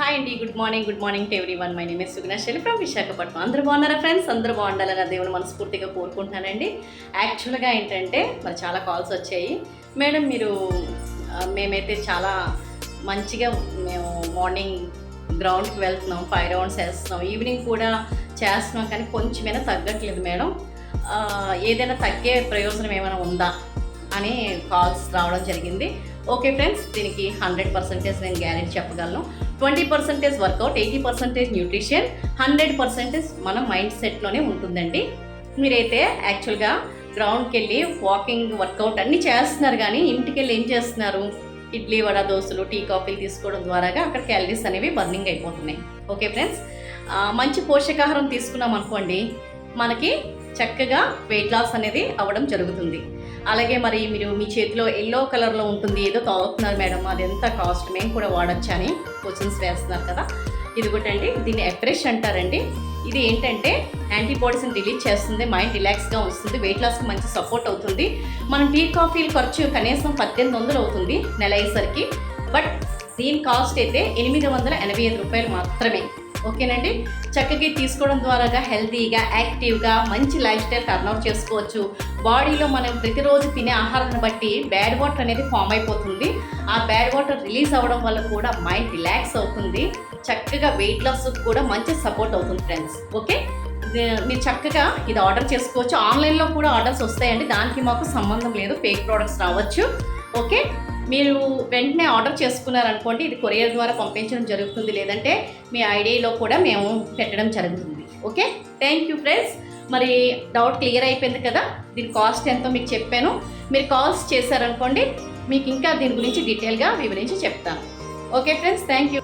Hi అండి good morning good morning to everyone my name is Sugna Shaili from Visakhapatnam అందరూ బాగున్నారా friends అందరూ బాగుండాలని దేవుని మనస్ఫూర్తిగా కోరుకుంటున్నానండి. యాక్చువల్గా ఏంటంటే మరి చాలా కాల్స్ వచ్చాయి. మేడం మీరు మేమైతే చాలా మంచిగా మేము మార్నింగ్ గ్రౌండ్కి వెళ్తున్నాం ఫైవ్ రౌండ్స్ వేస్తున్నాం. ఈవినింగ్ కూడా చేస్తున్నాం కానీ కొంచెమైనా తగ్గట్లేదు మేడం ఏదైనా తగ్గే ప్రయోజనం ఏమైనా ఉందా అని కాల్స్ రావడం జరిగింది. ఓకే ఫ్రెండ్స్ దీనికి హండ్రెడ్ పర్సెంటేజ్ నేను గ్యారెంటీ చెప్పగలను. Twenty percentage workout eighty percentage nutrition hundred percentage మన మైండ్ సెట్లోనే ఉంటుందండి. మీరైతే యాక్చువల్గా గ్రౌండ్కి వెళ్ళి వాకింగ్ వర్కౌట్ అన్నీ చేస్తున్నారు కానీ ఇంటికి వెళ్ళి ఏం చేస్తున్నారు? ఇడ్లీ వడ దోశలు టీ కాఫీలు తీసుకోవడం ద్వారాగా అక్కడ క్యాలరీస్ అనేవి బర్నింగ్ అయిపోతున్నాయి. ఓకే ఫ్రెండ్స్ మంచి పోషకాహారం తీసుకున్నాం అనుకోండి మనకి చక్కగా వెయిట్ లాస్ అనేది అవ్వడం జరుగుతుంది. అలాగే మరి మీరు మీ చేతిలో ఎల్లో కలర్లో ఉంటుంది ఏదో తాగుతున్నారు మేడం అది ఎంత కాస్ట్ మేము కూడా వాడచ్చా అని క్వశ్చన్స్ వేస్తున్నారు కదా. ఇది ఒకటండి దీన్ని ఎఫ్రెష్ అంటారండి. ఇది ఏంటంటే యాంటీబాడీస్ని రిలీజ్ చేస్తుంది మైండ్ రిలాక్స్గా ఉంచుతుంది వెయిట్ లాస్కి మంచి సపోర్ట్ అవుతుంది. మనం టీ కాఫీలు ఖర్చు కనీసం పద్దెనిమిది వందలు అవుతుంది నెల అయ్యేసరికి. బట్ దీని కాస్ట్ అయితే ఎనిమిది వందల ఎనభై ఐదు రూపాయలు మాత్రమే. ఓకేనండి? చక్కగా తీసుకోవడం ద్వారాగా హెల్తీగా యాక్టివ్గా మంచి లైఫ్ స్టైల్ టర్న్అవుట్ చేసుకోవచ్చు. బాడీలో మనం ప్రతిరోజు తినే ఆహారాన్ని బట్టి బ్యాడ్ వాటర్ అనేది ఫామ్ అయిపోతుంది. ఆ బ్యాడ్ వాటర్ రిలీజ్ అవ్వడం వల్ల కూడా మైండ్ రిలాక్స్ అవుతుంది. చక్కగా వెయిట్ లాస్ కూడా మంచి సపోర్ట్ అవుతుంది ఫ్రెండ్స్. ఓకే? మీరు చక్కగా ఇది ఆర్డర్ చేసుకోవచ్చు. ఆన్లైన్లో కూడా ఆర్డర్స్ వస్తాయండి. దానికి మాకు సంబంధం లేదు. ఫేక్ ప్రోడక్ట్స్ రావచ్చు. ఓకే? మీరు వెంటనే ఆర్డర్ చేసుకున్నారనుకోండి ఇది కొరియర్ ద్వారా పంపించడం జరుగుతుంది లేదంటే మీ ఐడిలో కూడా మేము పెట్టడం జరుగుతుంది. ఓకే? థ్యాంక్ యూ ఫ్రెండ్స్ మరి డౌట్ క్లియర్ అయిపోయింది కదా? దీని కాస్ట్ ఎంతో మీకు చెప్పాను. మీరు కాల్స్ చేశారనుకోండి మీకు ఇంకా దీని గురించి డీటెయిల్గా వివరించి చెప్తాను. Okay friends thank you